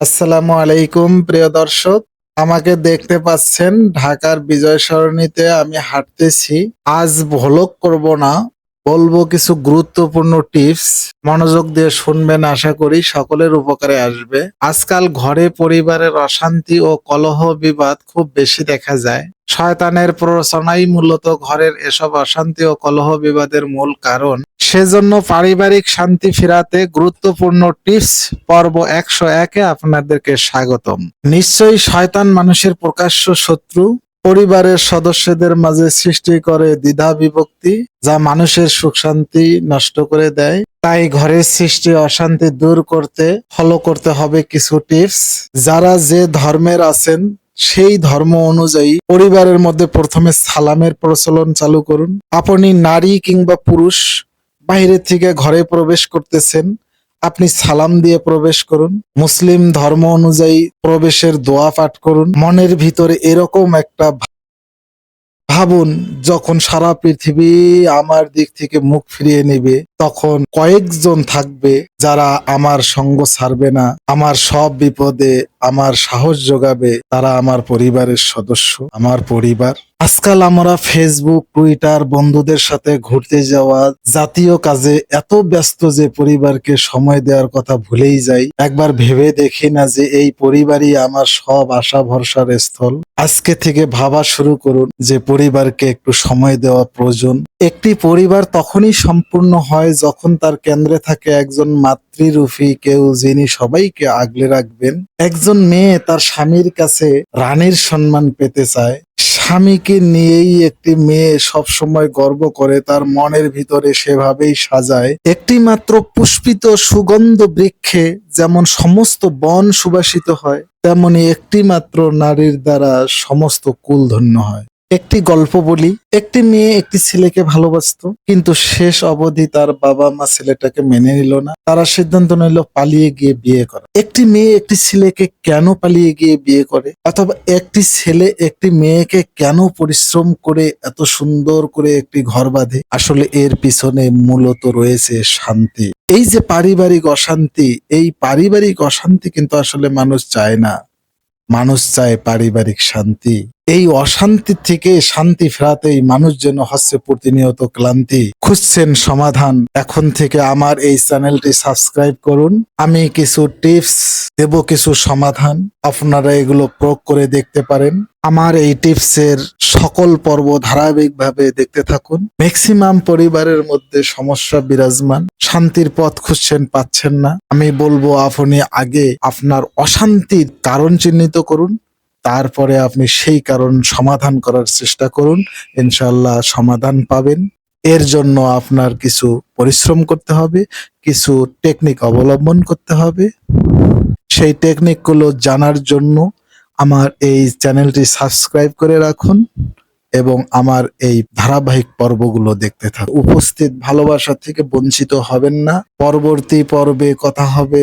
আসসালামু আলাইকুম, প্রিয় দর্শক। আমাকে দেখতে পাচ্ছেন ঢাকার বিজয় সরণিতে আমি হাঁটতেছি। আজ ভ্লগ করব না। বলব কিছু গুরুত্বপূর্ণ টিপস। মনোযোগ দিয়ে শুনবেন, আশা করি সকলের উপকারে আসবে। আজকাল ঘরে পরিবারের অশান্তি ও কলহ বিবাদ খুব বেশি দেখা যায়। শয়তানের প্ররোচনাই মূলত ঘরের এসব অশান্তি ও কলহ বিবাদের মূল কারণ। সেজন্য পারিবারিক শান্তি ফেরাতে গুরুত্বপূর্ণ টিপস পর্ব একশো একে আপনাদেরকে স্বাগতম। নিশ্চয়ই শয়তান মানুষের প্রকাশ্য শত্রু। পরিবারের সদস্যদের মাঝে সৃষ্টি করে দ্বিধা বিভক্তি, যা মানুষের সুখ শান্তি নষ্ট করে দেয়। তাই ঘরের সৃষ্টি অশান্তি দূর করতে ফলো করতে হবে কিছু টিপস যারা যে ধর্মের আছেন, সেই ধর্ম অনুযায়ী পরিবারের মধ্যে প্রথমে সালামের প্রচলন চালু করুন। আপনি নারী কিংবা পুরুষ, বাইরে থেকে ঘরে প্রবেশ করতেছেন আপনি সালাম দিয়ে প্রবেশ করুন। মুসলিম ধর্ম অনুযায়ী প্রবেশের দোয়া পাঠ করুন। মনের ভিতরে এরকম একটা ভাবুন যখন সারা পৃথিবী আমার দিক থেকে মুখ ফিরিয়ে নেবে। তখন কয়েকজন থাকবে যারা আমার সঙ্গ ছাড়বে না, আমার সব বিপদে আমার সাহস যোগাবে, তারা আমার পরিবারের সদস্য, আমার পরিবার। আজকাল আমরা ফেসবুক টুইটার বন্ধুদের সাথে ঘুরতে যাওয়া জাতীয় কাজে এত ব্যস্ত যে পরিবারকে সময় দেওয়ার কথা ভুলেই যাই। একবার ভেবে দেখি না যে এই পরিবারই আমার সব আশা ভরসার স্থল। আজকে থেকে ভাবা শুরু করুন যে পরিবারকে একটু সময় দেওয়া প্রয়োজন। একটি পরিবার তখনই সম্পূর্ণ হয় যখন তার কেন্দ্রে থাকে একজন মাতৃরূপী কেউ যিনি সবাইকে আগলে রাখবেন। একজন মেয়ে তার স্বামীর কাছে রানীর সম্মান পেতে চায়। স্বামীকে নিয়েই একটি মেয়ে সব সময় গর্ব করে, তার মনের ভিতরে সেভাবেই সাজায়। একটি মাত্র পুষ্পিত সুগন্ধ বৃক্ষে যেমন সমস্ত বন সুবাসিত হয়, তেমনি একটি মাত্র নারীর দ্বারা সমস্ত কুল ধন্য হয়। একটি গল্প বলি। একটি মেয়ে একটি ছেলেকে ভালোবাসতো, কিন্তু শেষ অবধি তার বাবা মা ছেলেটাকে মেনে নিল না। তারা সিদ্ধান্ত নিল পালিয়ে গিয়ে বিয়ে করা। একটি মেয়ে একটি ছেলেকে কেন পালিয়ে গিয়ে বিয়ে করে? অথবা একটি ছেলে একটি মেয়েকে কেন পরিশ্রম করে এত সুন্দর করে একটি ঘর বাঁধে? আসলে এর পিছনে মূলত রয়েছে শান্তি। এই যে পারিবারিক অশান্তি, এই পারিবারিক অশান্তি কিন্তু আসলে মানুষ চায় না। মানুষ চায় পারিবারিক শান্তি। এই অশান্তি থেকে শান্তি ফেরাতেই মানুষ যেন হচ্ছে প্রতিনিয়ত ক্লান্তি। খুঁজছেন সমাধান। এখন থেকে আমার এই চ্যানেলটি সাবস্ক্রাইব করুন। আমি কিছু টিপস, দেব কিছু সমাধান। আপনারা এগুলো প্রয়োগ করে দেখতে পারেন। আমার এই টিপসের সকল পর্ব ধারাবাহিকভাবে দেখতে থাকুন। ম্যাক্সিমাম পরিবারের মধ্যে সমস্যা বিরাজমান। শান্তির পথ খুঁজছেন, পাচ্ছেন না। আমি বলব, আপনি আগে আপনার অশান্তির কারণ চিহ্নিত করুন। তারপরে আপনি সেই কারণ সমাধান করার চেষ্টা করুন। ইনশাল্লাহ সমাধান পাবেন। এর জন্য আপনার কিছু পরিশ্রম করতে হবে, কিছু টেকনিক অবলম্বন করতে হবে। সেই টেকনিকগুলো জানার জন্য আমার এই চ্যানেলটি সাবস্ক্রাইব করে রাখুন এবং আমার এই ধারাবাহিক পর্বগুলো দেখতে থাকুন। উপস্থিত ভালোবাসা থেকে বঞ্চিত হবেন না। পরবর্তী পর্বে কথা হবে